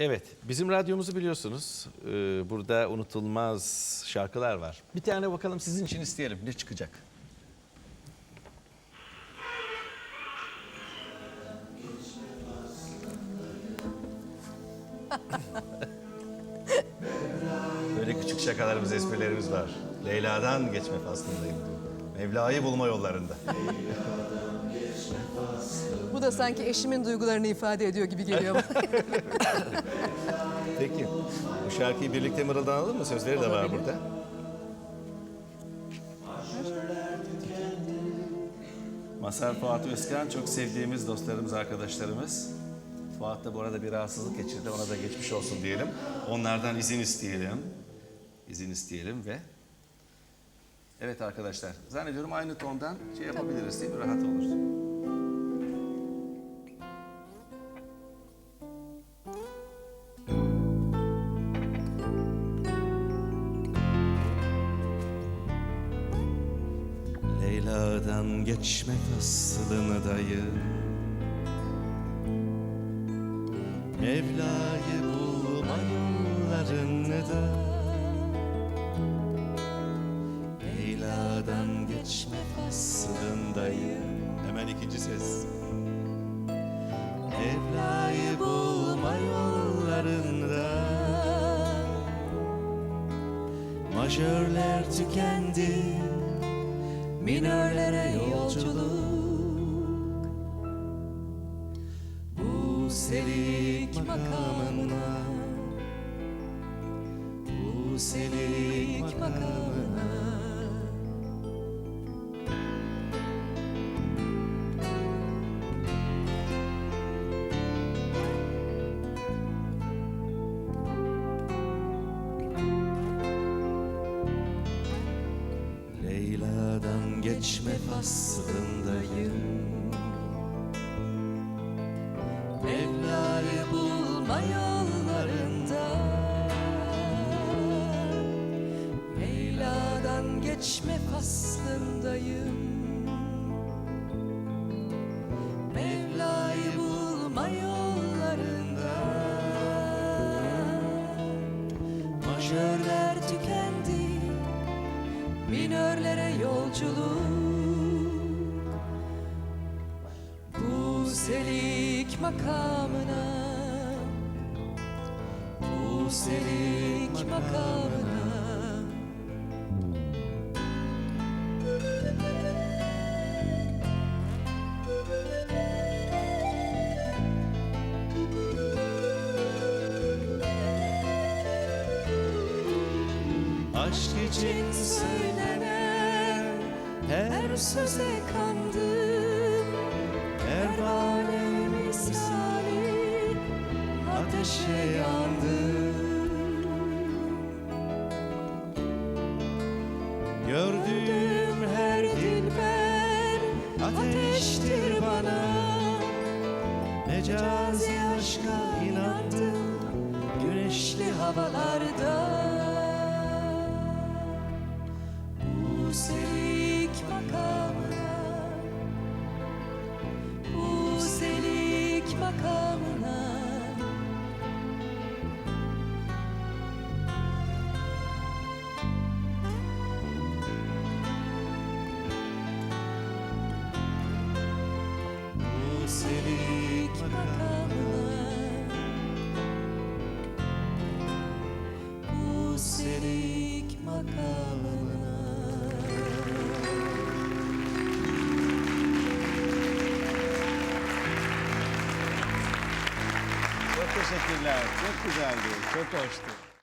Evet, bizim radyomuzu biliyorsunuz. Ee, burada unutulmaz şarkılar var. Bir tane bakalım sizin için isteyelim. Ne çıkacak? Böyle küçük şakalarımız, esprilerimiz var. Leyla'dan geçme faslındayım. Mevla'yı bulma yollarında. Bu da sanki eşimin duygularını ifade ediyor gibi geliyor. Peki, bu şarkıyı birlikte mırıldanalım mı? Sözleri de var Olabilir. burada. Masar Fuat Özkan çok sevdiğimiz dostlarımız, arkadaşlarımız. Fuat da bu arada bir rahatsızlık geçirdi. Ona da geçmiş olsun diyelim. Onlardan izin isteyelim. İzin isteyelim ve... Evet arkadaşlar, zannediyorum aynı tondan şey yapabiliriz değil mi? Rahat olur. Leyla'dan geçme faslını dayı. Mevla'yı bulma yollarını da Leyla'dan geçme faslındayı Hemen ikinci ses. Mevla'yı bulma yollarında Majörler tükendi Minörlere yolculuk. Bu selik makamına Bu selik makamına geçme faslındayım. Mevla'yı bulma yollarında Leyla'dan geçme faslındayım. Mevla'yı bulma yollarında Majörler tükendi Minörlere yolculuk. Bu selik makamına Bu selik makamına. Aşk için söylenen her her söze kandım. Pervane misali ateşe yandım Gördüğüm her dilber ateştir bana. Mecazi aşka inandım. Güneşli havalarda teşekkürler. Çok güzeldi. Çok hoştu.